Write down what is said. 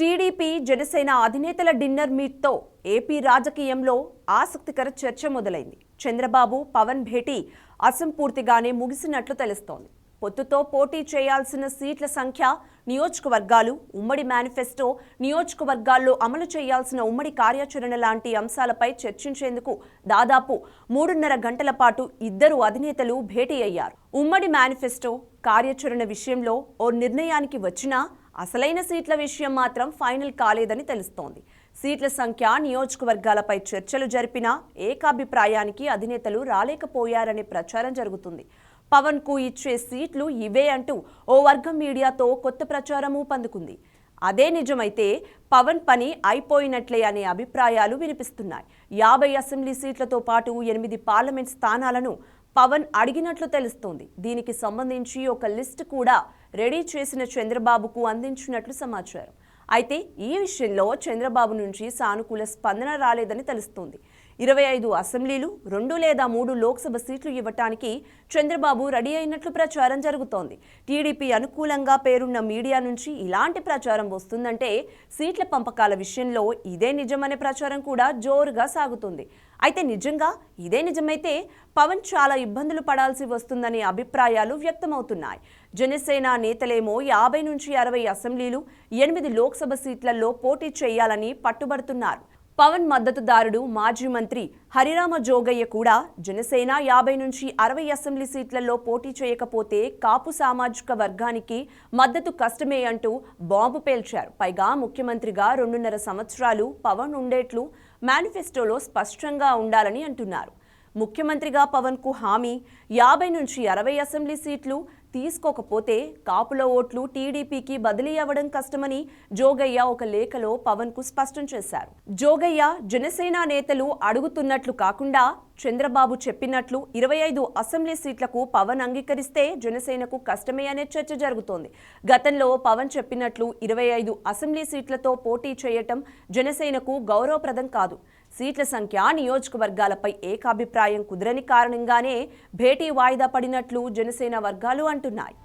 TDP Janasena అధినేతల dinner మీట్తో AP రాజకీయంలో ఆసక్తికర చర్చ మొదలైంది. చంద్రబాబు పవన్ భేటీ అసంపూర్తిగానే ముగిసినట్లు తెలుస్తోంది. పొత్తుతో పోటీ చేయాల్సిన సీట్ల సంఖ్య నియోజకవర్గాలు ఉమ్మడి మేనిఫెస్టో నియోజకవర్గాల్లో అమలు చేయాల్సిన ఉమ్మడి కార్యాచరణ లాంటి అంశాలపై చర్చించేందుకు దాదాపు మూడున్నర గంటల పాటు ఇద్దరు అధినేతలు భేటీ అయ్యారు. ఉమ్మడి మేనిఫెస్టో కార్యాచరణ విషయంలో ఓ నిర్ణయానికి వచ్చినా అసలైన సీట్ల విషయం మాత్రం ఫైనల్ కాలేదని తెలుస్తోంది. సీట్ల సంఖ్య నియోజకవర్గాలపై చర్చలు జరిపినా ఏకాభిప్రాయానికి అధినేతలు రాలేకపోయారనే ప్రచారం జరుగుతుంది. పవన్కు ఇచ్చే సీట్లు ఇవే అంటూ ఓ వర్గం మీడియాతో కొత్త ప్రచారము పందుకుంది. అదే నిజమైతే పవన్ పని అయిపోయినట్లే అనే అభిప్రాయాలు వినిపిస్తున్నాయి. యాభై అసెంబ్లీ సీట్లతో పాటు ఎనిమిది పార్లమెంట్ స్థానాలను పవన్ అడిగినట్లు తెలుస్తోంది. దీనికి సంబంధించి ఒక లిస్ట్ కూడా రెడీ చేసిన చంద్రబాబుకు అందించినట్లు సమాచారం. అయితే ఈ విషయంలో చంద్రబాబు నుంచి సానుకూల స్పందన రాలేదని తెలుస్తోంది. ఇరవై ఐదు అసెంబ్లీలు రెండు లేదా మూడు లోక్సభ సీట్లు ఇవ్వటానికి చంద్రబాబు రెడీ అయినట్లు ప్రచారం జరుగుతోంది. టీడీపీ అనుకూలంగా పేరున్న మీడియా నుంచి ఇలాంటి ప్రచారం వస్తుందంటే సీట్ల పంపకాల విషయంలో ఇదే నిజమనే ప్రచారం కూడా జోరుగా సాగుతుంది. అయితే నిజంగా ఇదే నిజమైతే పవన్ చాలా ఇబ్బందులు పడాల్సి వస్తుందనే అభిప్రాయాలు వ్యక్తమవుతున్నాయి. జనసేన నేతలేమో యాభై నుంచి అరవై అసెంబ్లీలు ఎనిమిది లోక్సభ సీట్లలో పోటీ చేయాలని పట్టుబడుతున్నారు. పవన్ మద్దతుదారుడు మాజీ మంత్రి హరిరామ జోగయ్య కూడా జనసేన యాభై నుంచి అరవై అసెంబ్లీ సీట్లలో పోటీ చేయకపోతే కాపు సామాజిక వర్గానికి మద్దతు కష్టమే అంటూ బాంబు పేల్చారు. పైగా ముఖ్యమంత్రిగా రెండున్నర సంవత్సరాలు పవన్ ఉండేట్లు మేనిఫెస్టోలో స్పష్టంగా ఉండాలని అంటున్నారు. ముఖ్యమంత్రిగా పవన్కు హామీ యాభై నుంచి అరవై అసెంబ్లీ సీట్లు తీసుకోకపోతే కాపుల ఓట్లు టీడీపీకి బదిలీ అవ్వడం కష్టమని జోగయ్య ఒక లేఖలో పవన్కు స్పష్టం చేశారు. జోగయ్య జనసేన నేతలు అడుగుతున్నట్లు కాకుండా చంద్రబాబు చెప్పినట్లు ఇరవై ఐదు అసెంబ్లీ సీట్లకు పవన్ అంగీకరిస్తే జనసేనకు కష్టమే అనే చర్చ జరుగుతోంది. గతంలో పవన్ చెప్పినట్లు ఇరవై ఐదు అసెంబ్లీ సీట్లతో పోటీ చేయటం జనసేనకు గౌరవప్రదం కాదు. సీట్ల సంఖ్య నియోజకవర్గాలపై ఏకాభిప్రాయం కుదరని కారణంగానే భేటీ వాయిదా పడినట్లు జనసేన వర్గాలు అంటున్నాయి.